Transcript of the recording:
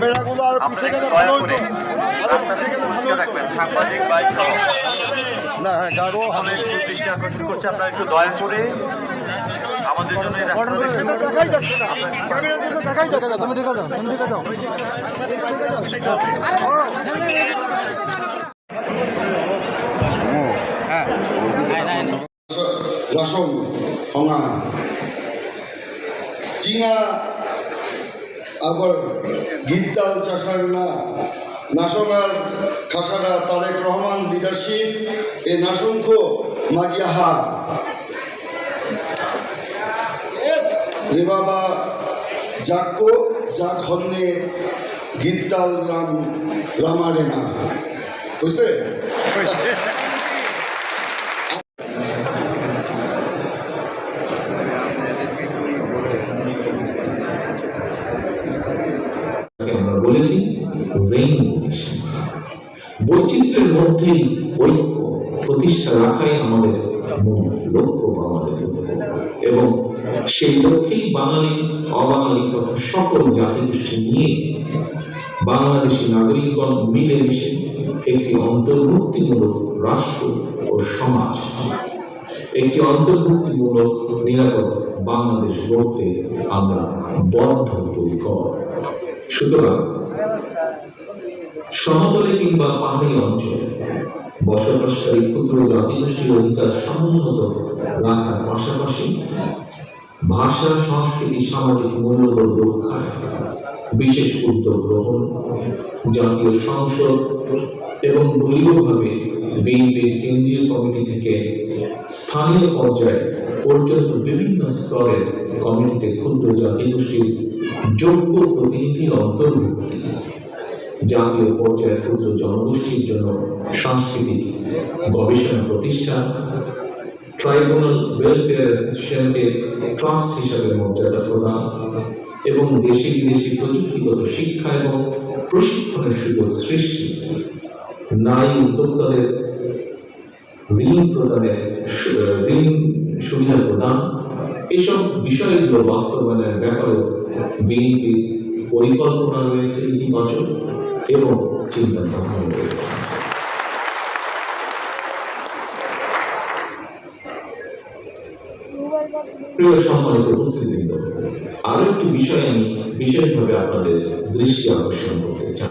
ক্যামেরাগুলো আর পিছে গেলে ভালো হতো। না হ্যাঁ গাড়ো আমি একটু দৃষ্টি করছি আপনারা একটু দয়া করে আমাদের জন্য দেখাই যাচ্ছে না। ক্যামেরা দিয়ে দেখাই যাচ্ছে না। তুমি ঢেকে যাও তুমি ঢেকে যাও। রাসং হঙা চিঙা আবার গিদ্দাল চাষার না নাসনার খাসারা তারেক রহমান লিডারশিপ এ নাসংখ মাগিয়াহা রে বাবা জাক্কো যা খন্নে গিদ্দাল রাম রামারে না বুঝছে যাকে আমরা বলেছি বৈচিত্র্যের ঐক্য প্রতিষ্ঠা রাখাই আমাদের লক্ষ্য বা এবং সেই লক্ষ্যেই বাঙালি, অবাঙালি তথা সকল জাতিগোষ্ঠী নিয়ে বাংলাদেশি নাগরিকগণ মিলেমিশে একটি অন্তর্ভুক্তিমূলক রাষ্ট্র ও সমাজ একটি অন্তর্ভুক্তিমূলক নিরাপদ বাংলাদেশ গড়তে আমরা বদ্ধপরিকর। সুতরাং সমতলে কিংবা পাহাড়ি অঞ্চলে। বসবাসকারী ক্ষুদ্র জাতিগোষ্ঠীর অধিকার সমুন্নত রাখার পাশাপাশি ভাষা, সংস্কৃতি, সামাজিক মূল্যবোধ রক্ষায় বিশেষ উদ্যোগ গ্রহণ, জাতীয় সংসদ এবং দলীয়ভাবে বিএনপির কেন্দ্রীয় কমিটি থেকে স্থানীয় পর্যায়ে পর্যন্ত বিভিন্ন স্তরের কমিটিতে ক্ষুদ্র জাতিগোষ্ঠীর যোগ্য প্রতিনিধির অন্তর্ভুক্তি। জাতীয় পর্যায়ে ক্ষুদ্র জনগোষ্ঠীর জন্য সাংস্কৃতিক গবেষণা প্রতিষ্ঠান ট্রাইব্যুনাল ওয়েলফেয়ার অ্যাসোসিয়েশনকে ট্রাস্ট হিসাবে মর্যাদা প্রদান এবং দেশি বিদেশি প্রযুক্তিগত শিক্ষা এবং প্রশিক্ষণের সুযোগ সৃষ্টি। নারী উদ্যোক্তাদের ঋণ প্রদানের ঋণ সুবিধা প্রদান। এসব বিষয়গুলো বাস্তবায়নের ব্যাপারে বিএনপি পরিকল্পনা রয়েছে ইতিবাচক এবং চিন্তা ভাবনা রয়েছে। প্রিয় সম্মানিত আরও একটি বিষয় আমি বিশেষভাবে আপনাদের দৃষ্টি আকর্ষণ করতে চাই।